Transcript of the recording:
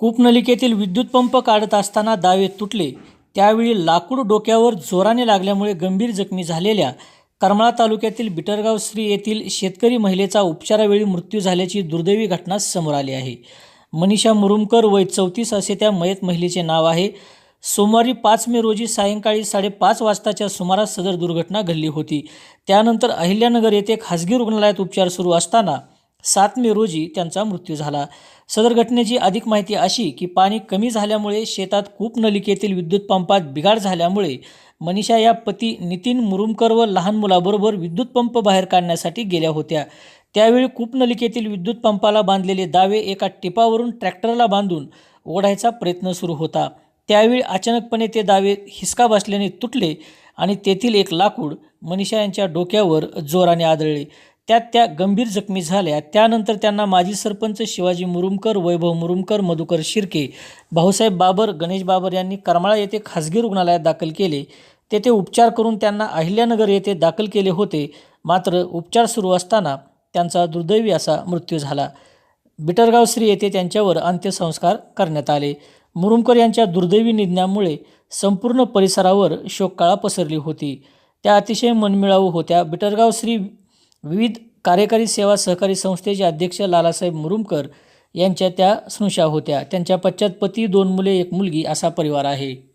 कूपनलिकेतील विद्युत पंप काढत असताना दावे तुटले. त्यावेळी लाकूड डोक्यावर जोराने लागल्यामुळे गंभीर जखमी झालेल्या करमाळा तालुक्यातील बिटरगाव श्री येथील शेतकरी महिलेचा उपचारावेळी मृत्यू झाल्याची दुर्दैवी घटना समोर आली आहे. मनीषा मुरुमकर वय चौतीस असे त्या मयत महिलेचे नाव आहे. सोमवारी पाच मे रोजी सायंकाळी साडेपाच वाजताच्या सुमारास सदर दुर्घटना घडली होती. त्यानंतर अहिल्यानगर येथे खासगी रुग्णालयात उपचार सुरू असताना सात मे रोजी त्यांचा मृत्यू झाला. सदर घटनेची अधिक माहिती अशी की पाणी कमी झाल्यामुळे शेतात कूपनलिकेतील विद्युत पंपात बिघाड झाल्यामुळे मनीषा या पती नितीन मुरुमकर व लहान मुलाबरोबर विद्युत पंप बाहेर काढण्यासाठी गेल्या होत्या. त्यावेळी कूपनलिकेतील विद्युत पंपाला बांधलेले दावे एका टिपावरून ट्रॅक्टरला बांधून ओढायचा प्रयत्न सुरू होता. त्यावेळी अचानकपणे ते दावे हिसका बसल्याने तुटले आणि तेथील एक लाकूड मनीषा यांच्या डोक्यावर जोराने आदळले. त्यात त्या गंभीर जखमी झाल्या. त्यानंतर त्यांना माजी सरपंच शिवाजी मुरुमकर वैभव मुरुमकर मधुकर शिर्के भाऊसाहेब बाबर गणेश बाबर यांनी करमाळा येथे खासगी रुग्णालयात दाखल केले. तेथे उपचार करून त्यांना अहिल्यानगर येथे दाखल केले होते. मात्र उपचार सुरू असताना त्यांचा दुर्दैवी असा मृत्यू झाला. बिटरगाव श्री येथे त्यांच्यावर अंत्यसंस्कार करण्यात आले. मुरुमकर यांच्या दुर्दैवी निधनामुळे संपूर्ण परिसरावर शोककाळा पसरली होती. त्या अतिशय मनमिळावू होत्या. बिटरगाव श्री विविध कार्यकारी सेवा सहकारी संस्थेचे अध्यक्ष लालासाहेब मुरुमकर यांच्या त्या स्नुषा होत्या. त्यांच्या पश्चात पती दोन मुले एक मुलगी असा परिवार आहे.